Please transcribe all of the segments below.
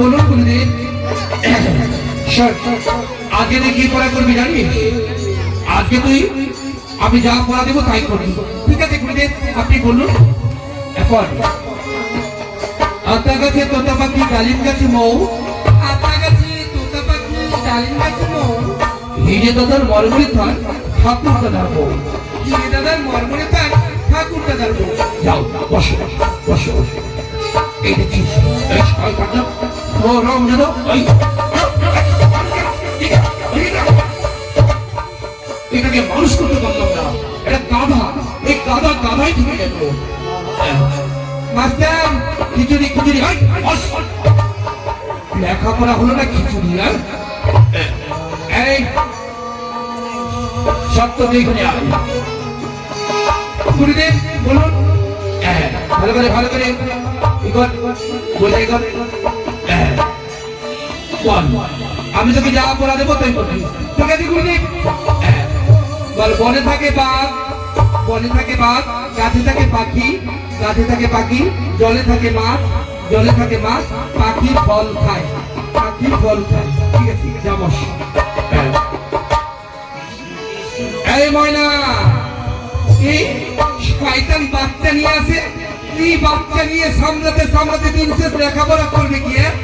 বলুন গুরুদেব। শোন, আজকে তুই কি পড়া করবি জানিস আজকে তুই আমি যা পড়া দেবো তাই করবি। ঠিক আছে গুরুদেব আপনি বলুন। এখন। আতা গাছে তোতা পাখি ডালিম গাছে মৌ। আতা গাছে তোতা পাখি ডালিম গাছে মৌ। হিরে দাদার মরমরি থান ঠাকুর দাদার বউ হিরে দাদার মরমরে তার ঠাকুর দাদার বউ যাও বসো বসো বসো। এই দেখছিস এই শয়তানটা ও রং যেন এটাকে মানুষ করতে পারলাম না এটা গাধা এই গাধা গাধাই থেকে হলো না খিচুড়ি হ্যাঁ সত্য দেখে বলুন হ্যাঁ, ভালো করে ভালো করে বলে ইগর আমি তোকে যা পড়া দেবো তাই করবি। গুরুদেব হ্যাঁ, বল বনে থাকে বাঘ বনে থাকে বাঘ গাছে থাকে পাখি গাছে থাকে পাখি জলে থাকে মাছ জলে থাকে মাছ পাখি ফল খায় পাখি ফল খায়। ঠিক আছে যা। এই ময়না এই শয়তান বাচ্চা নিয়ে আসে এই বাচ্চা নিয়ে সামলাতে সামলাতে দিন শেষ লেখাপড়া করবে কি হ্যাঁ?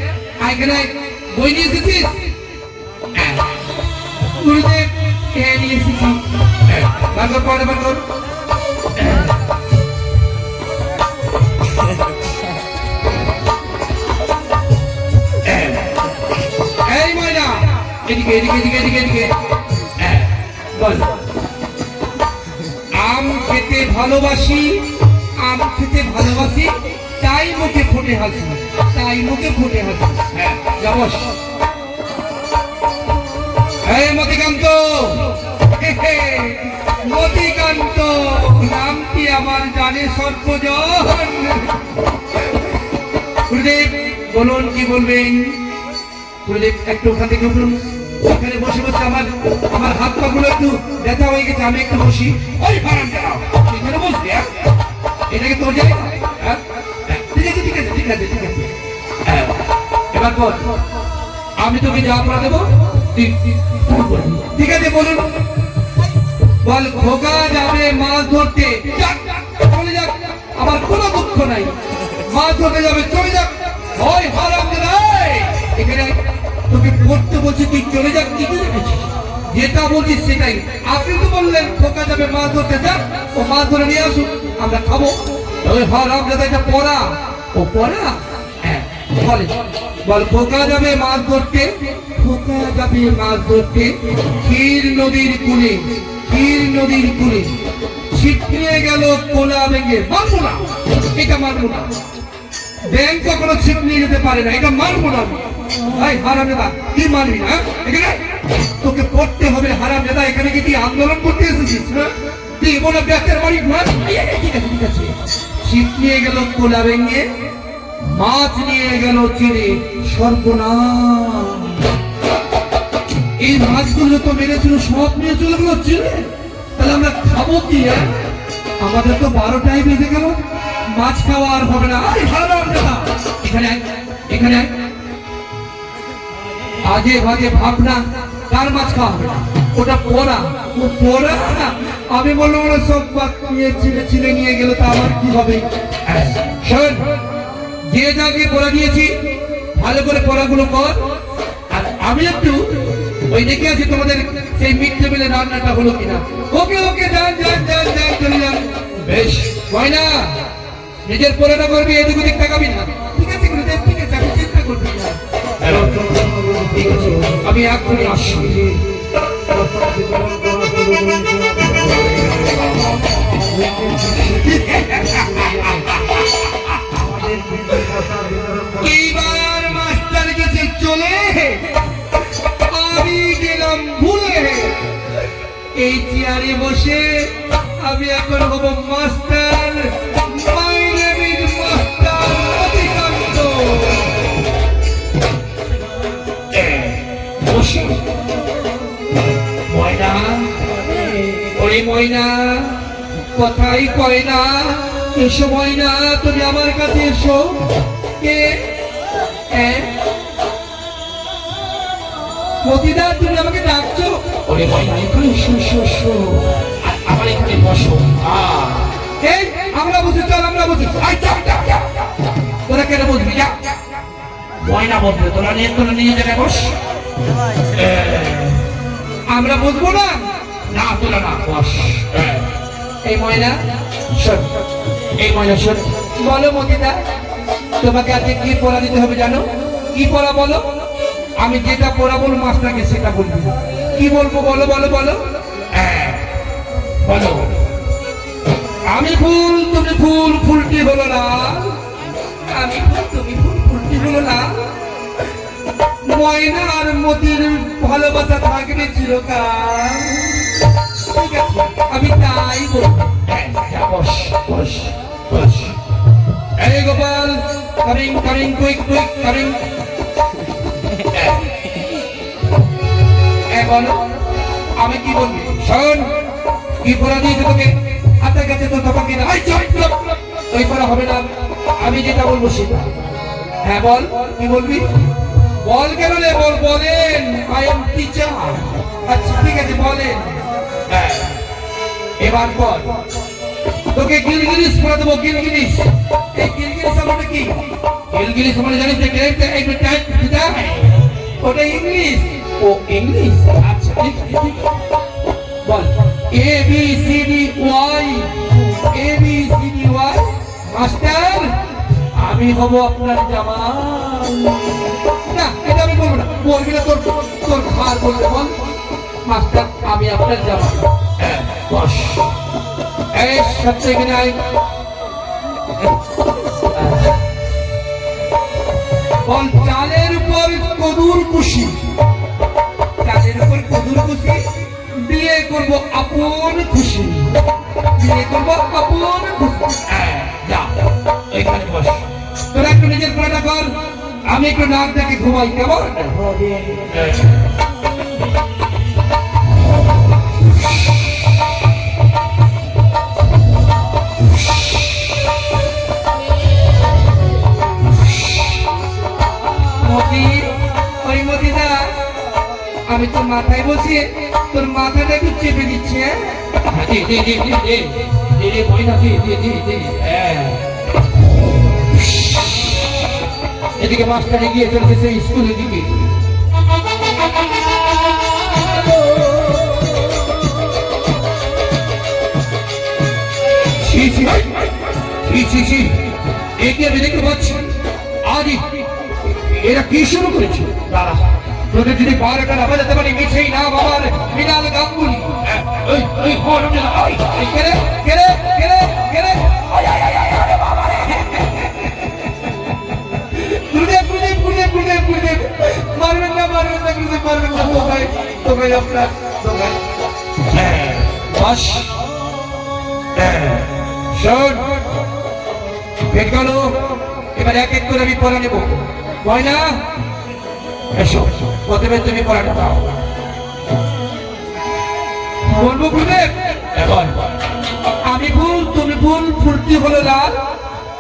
এখানে বই নিয়ে এসেছিস হ্যাঁ। নিয়ে হ্যাঁ, হ্যাঁ। হ্যাঁ, আম খেতে ভালোবাসি আম খেতে ভালোবাসি তাই মুখে ফুটে হাসি, তাই মুখে ফুটে হাসি। হ্যাঁ যাবস। মতিকান্ত মতিকান্ত, নামটি আমার জানে সর্বজন। গুরুদেব, বলুন কি বলবেন? গুরুদেব, একটু ওখান থেকে উঠুন ওখানে বসে বসে আমার আমার হাত পা গুলো একটু ব্যথা হয়ে গেছে, আমি একটু বসি। ওই ফারাম এখানে হ্যাঁ? এটাকে তোর জায়গা হ্যাঁ, আমি তোকে যা পড়া দেবো। ঠিক আছে বলুন। বল খোকা যাবে মাছ ধরতে। চলে যাক আমার কোনো দুঃখ নাই। মাছ ধরতে যাবে চলে যাক। পড়তে চলে যাক কি যেটা সেটাই। আপনি তো বললেন মাছ ধরতে যাক মাছ ধরে নিয়ে আসুন আমরা খাব। হারাম পড়া। ও পড়া হ্যাঁ বলে বল খোকা যাবে মাছ ধরতে খোকা যাবে মাছ ধরতে ক্ষীর নদীর কুলে ক্ষীর নদীর কুলে ছিটকিয়ে গেল কোলা ভেঙে মারবো না এটা মারবো না ব্যাংক কখনো নিয়ে যেতে পারে না এটা মারবো না ভাই হারাম দাদা কি মারবি না হ্যাঁ? এখানে তোকে পড়তে হবে হারাম দাদা এখানে কি তুই আন্দোলন করতে এসেছিস হ্যাঁ? তুই মনে ব্যাকের বাড়ি ঠিক আছে ঠিক আছে ছিপ নিয়ে গেল কোলা ভেঙে, মাছ নিয়ে গেল চিড়ে সর্বনাশ। এই মাছগুলো তো মেরেছিল, সব নিয়ে চলে গেল চিড়ে? তাহলে আমরা খাব কি হ্যাঁ? আমাদের তো বারোটাই বেজে গেল, মাছ খাওয়া আর হবে না। এখানে এখানে। আজে বাজে ভাবনা, কার মাছ খাওয়া হবে না? ওটা পোড়া ও পোড়া আমি বললাম ওরা সব পাক নিয়ে ছিলে ছিলে নিয়ে গেল তা আমার কি হবে? হ্যাঁ, শোন যে যাকে পড়া দিয়েছি ভালো করে পড়াগুলো কর। আর আমি একটু ওই দেখে আছি তোমাদের সেই মিড টেবিলে রান্নাটা হলো কিনা। ওকে ওকে যান যান যান যান চলে যান। বেশ ময়না নিজের পড়াটা করবি এদিক ওদিক তাকাবি না। ঠিক আছে গুরুদেব ঠিক আছে আমি চিন্তা করবি না। ঠিক আছে আমি এখনই আসছি। চলে আমি গেলাম ভুলে এই চেয়ারে বসে আমি এখন হব মাস্টার। ময়না কথাই কয় না এসো ময়না তুমি আমার কাছে এসো। কে? মতিদা তুমি আমাকে ডাকছো? ওরে ময়না এখানে শু শু আমার এখানে বসো। এই আমরা বসে চল আমরা বসে। তোরা কেন বসবি? যা। ময়না বলবে তোরা নিয়ে তোরা নিয়ে জায়গায় বস। আমরা বসবো না? না না। এই ময়না? শোন। এই ময়না শোন। বলো তোমাকে আজকে কি পড়া দিতে হবে জানো? কি পড়া বলো? আমি যেটা পড়া বলব মাস্টারকে সেটা বলব। কি বলব বলো বলো বলো? বলো। আমি ফুল তুমি ফুল ফুলটি হলো না আমি ফুল তুমি ফুল ফুলটি হলো না আর মতির ভালোবাসা থাকবে চিরকাল। ঠিক আমি তাই বলব। হ্যাঁ যা বস বস বস। এই Gopal coming coming quick quick coming এ বলো, আমি কি বলবি? শোন, কি পড়া দিয়েছে তোকে? হাতের কাছে তো তোমাকে না এই। ওই পড়া হবে না। আমি যেটা বলব সেটা। হ্যাঁ বল, কি বলবি? বল কেন রে বল, বলেন। আই এম টিচার আচ্ছা ঠিক আছে, বলেন। হ্যাঁ। এবার বল। তোকে গিলগিলিস পড়া দেবো, গিলগিলিস। এই গিলগিলিস আমাদের কি? গিলগিলিস মানে জানিস যে এই টাইপ দিদা ওটা ইংলিশ। ও, ইংলিশ? আচ্ছা ঠিক আছে বল। A B C D Y A B C D Y master আমি হব আপনার আমি আমি আপনার জামাই হ্যাঁ চালের উপর কদুর কুশি। চালের উপর কদুর কুশি, বিয়ে করব আপন খুশি। বিয়ে করব আপন খুশি। হ্যাঁ এখানে বস। তোরা একটু নিজের পড়াটা কর। আমি একটু নাক দেখে ঘুমাই কেমন হ্যাঁ। আমি তোর মাথায় বসিয়ে তোর মাথাটা একটু চেপে দিচ্ছি হ্যাঁ এদিকে মাস্টারে গিয়ে চলছে সেই স্কুলের দিকে। এরা কি শুরু করেছে? না গাঙ্গুলি। ওই তোকাই হ্যাঁ বস। হ্যাঁ শোন। পেট এবার এক এক করে আমি পড়া নেব। ময়না এসো প্রথমে তুমি পড়াটা দাও বলব এখন আমি ভুল তুমি ভুল ফুলটি হলো লাল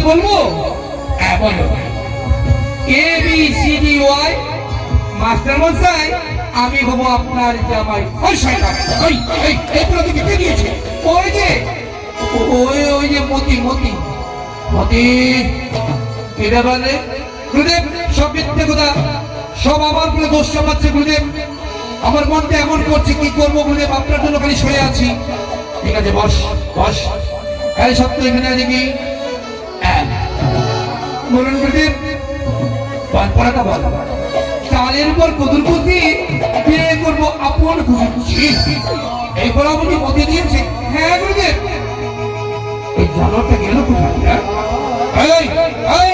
বলব? হ্যাঁ আমি হব আপনার জামাই ওই ওই যে, ওই ওই যে মতি মতি। মতি সব মিথ্যে সব আমার পুরো দোষ চাপাচ্ছে গুরুদেব। আমার মনটা এমন করছে, কি করব বলে আপনার জন্য খালি শুয়ে আছি। ঠিক আছে, বস বস। হ্যাঁ সত্য, এখানে আছে কি? বলুন বল, পড়াটা বল। চালের উপর কদুর খুশি বিয়ে করব আপন খুশি। এই পড়া বুঝি মতে দিয়েছে। হ্যাঁ গুরুদেব। এই জানোয়ারটা গেল কোথায় হ্যাঁ?